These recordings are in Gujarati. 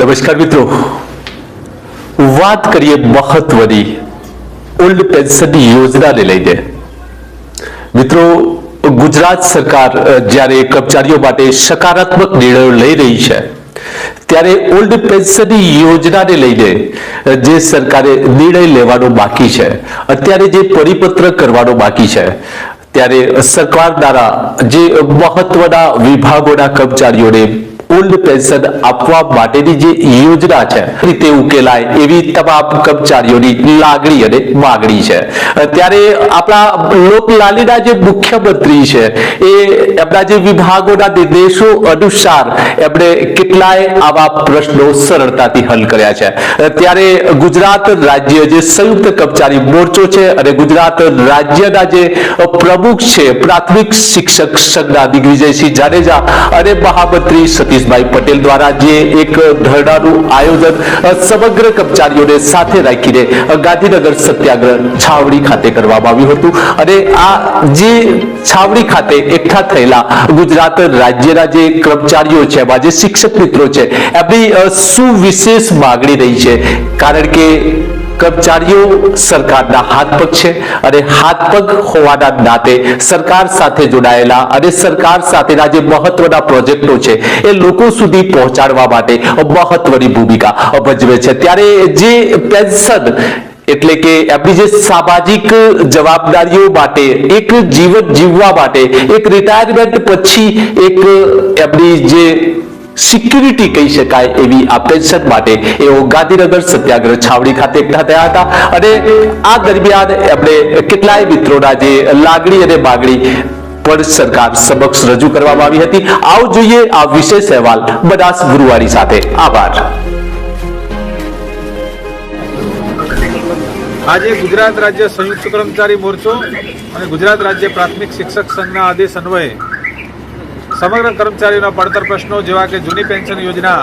નમસ્કાર મિત્રો. વાત કરીએ મહત્વની ઓલ્ડ પેન્શન યોજનાને લઈને. મિત્રો, ગુજરાત સરકાર જ્યારે કર્મચારીઓ માટે સકારાત્મક નિર્ણયો લઈ રહી છે, ત્યારે ઓલ્ડ પેન્શન યોજનાને લઈને જે સરકારે નિર્ણય લેવાનો બાકી છે, અત્યારે જે પરિપત્ર કરવાનો બાકી છે, ત્યારે સરકાર દ્વારા જે મહત્વના વિભાગોના કર્મચારીઓને ઓલ્ડ પેન્શન આપવા માટેની જે યોજના છે રીતે ઉકેલાય એવી તમામ કર્મચારીઓની લાગણી અને માગણી છે. ત્યારે આપણા લોકલાલીના જે મુખ્યમંત્રી છે, એ એમના જે વિભાગોના નિર્દેશો અનુસાર એમણે કેટલાય આવા પ્રશ્નો સરળતાથી હલ કર્યા છે. ત્યારે ગુજરાત રાજ્ય જે સંયુક્ત કર્મચારી મોરચો છે અને ગુજરાત રાજ્યના જે પ્રમુખ છે, પ્રાથમિક શિક્ષક સંઘના દિગ્વિજયસિંહ જાડેજા અને મહામંત્રી સતીશભાઈ પટેલ દ્વારા જે એક ધરણાનું આયોજન સમગ્ર કર્મચારીઓને સાથે રાખીને ગાંધીનગર સત્યાગ્રહ છાવણી ખાતે કરવામાં આવ્યું હતું. અને આ જે છાવણી ખાતે એકઠા થયેલા ગુજરાત રાજ્યના જે કર્મચારીઓ છે એમાં જે શિક્ષક મિત્રો છે, એમની સુવિશેષ માગણી રહી છે. કારણ કે કર્મચારીઓ સરકારના હાથ પગ છે અને હાથ પગ હોવાના નાતે સરકાર સાથે જોડાયેલા અને સરકાર સાથેના જે મહત્વના પ્રોજેક્ટો છે એ લોકો સુધી પહોંચાડવા માટે મહત્વની ભૂમિકા ભજવે છે. ત્યારે જે પેન્શન એટલે કે એમની જે સામાજિક જવાબદારીઓ માટે એક જીવન જીવવા માટે એક રિટાયરમેન્ટ પછી એક એમની જે સિક્યુરિટી કહી શકાય એવી આ પેન્શન માટે એઓ ગાંધીનગર સત્યાગ્રહ છાવડી ખાતે એકઠા થયા હતા. અને આ દરમિયાન એમણે કેટલાય મિત્રોના જે લાગણી અને માગણી પણ સરકાર સમક્ષ રજૂ કરવામાં આવી હતી. આવો જોઈએ આ વિશેષ અહેવાલ બનાસ ગુરુવારી સાથે. આભાર. આજે ગુજરાત રાજ્ય સંયુક્ત કર્મચારી મોરચો અને ગુજરાત રાજ્ય પ્રાથમિક શિક્ષક સંઘના આદેશ અન્વયે સમગ્ર કર્મચારીઓના પડતર પ્રશ્નો જેવા કે જૂની પેન્શન યોજના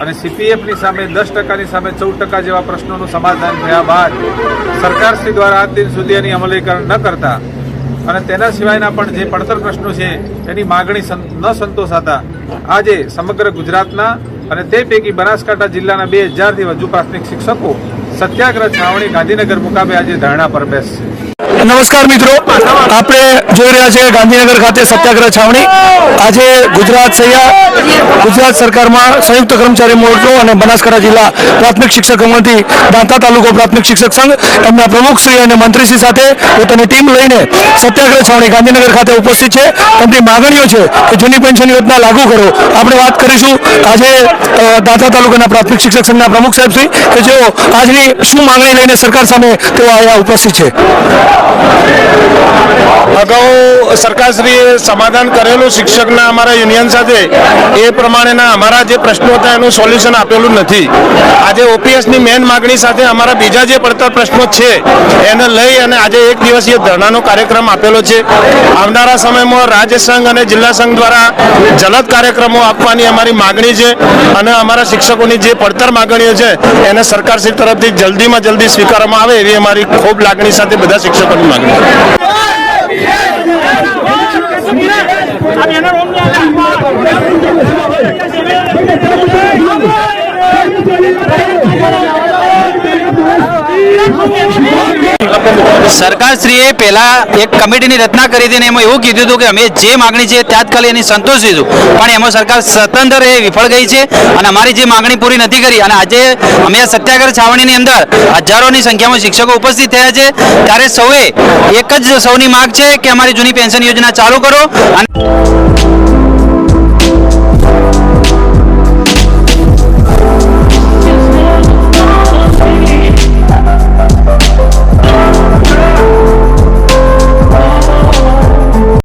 અને સીપીએફની સામે દસ ટકાની સામે ચૌદ ટકા જેવા પ્રશ્નોનું સમાધાન થયા બાદ સરકારશ્રી દ્વારા આજ દિન સુધી એની અમલીકરણ ન કરતા અને તેના સિવાયના પણ જે પડતર પ્રશ્નો છે, એની માગણી ન સંતોષાતા, આજે સમગ્ર ગુજરાતના અને તે પૈકી બનાસકાંઠા જિલ્લાના બે હજારથી વધુ પ્રાથમિક શિક્ષકો સત્યાગ્રહ છાવણી ગાંધીનગર મુકામે આજે ધરણા પર બેસશે. નમસ્કાર મિત્રો. આપણે જોઈ રહ્યા છીએ ગાંધીનગર ખાતે સત્યાગ્રહ છાવણી. આજે ગુજરાત સૈયા ગુજરાત સરકારમાં સંયુક્ત કર્મચારી મોરચો અને બનાસકાંઠા જિલ્લા પ્રાથમિક શિક્ષક મંત્રી દાંતા તાલુકો પ્રાથમિક શિક્ષક સંઘ એમના પ્રમુખશ્રી અને મંત્રીશ્રી સાથે પોતાની ટીમ લઈને સત્યાગ્રહ છાવણી ગાંધીનગર ખાતે ઉપસ્થિત છે. તેમની માગણીઓ છે કે જૂની પેન્શન યોજના લાગુ કરો. આપણે વાત કરીશું આજે દાંતા તાલુકાના પ્રાથમિક શિક્ષક સંઘના પ્રમુખ સાહેબશ્રી કે જેઓ આજની શું માંગણી લઈને સરકાર સામે તેઓ અહીંયા ઉપસ્થિત છે. અગાઉ સરકારશ્રીએ સમાધાન કરેલું શિક્ષકના અમારા યુનિયન સાથે, એ પ્રમાણેના અમારા જે પ્રશ્નો હતા એનું સોલ્યુશન આપેલું નથી. આજે ઓપીએસની મેન માગણી સાથે અમારા બીજા જે પડતર પ્રશ્નો છે, એને લઈ અને આજે એક દિવસીય ધરણાનો કાર્યક્રમ આપેલો છે. આવનારા સમયમાં રાજ્ય સંઘ અને જિલ્લા સંઘ દ્વારા જલદ કાર્યક્રમો આપવાની અમારી માગણી છે અને અમારા શિક્ષકોની જે પડતર માગણીઓ છે, એને સરકારશ્રી તરફથી જલ્દીમાં જલ્દી સ્વીકારવામાં આવે એવી અમારી ખૂબ લાગણી સાથે બધા શિક્ષકોની માગણી છે સરકારશ્રીએ પહેલા એક કમિટીની રચના કરી હતી અને એમાં એવું કીધું હતું કે અમે જે માગણી છે તાત્કાલિક એની સંતોષીશું પણ એમાં સરકાર સ્વતંત્ર એ વિફળ ગઈ છે અને અમારી જે માગણી પૂરી નથી કરી અને આજે અમે આ સત્યાગ્રહ છાવણીની અંદર હજારોની સંખ્યામાં શિક્ષકો ઉપસ્થિત થયા છે. ત્યારે સૌએ એક જ સૌની માગ છે કે અમારી જૂની પેન્શન યોજના ચાલુ કરો અને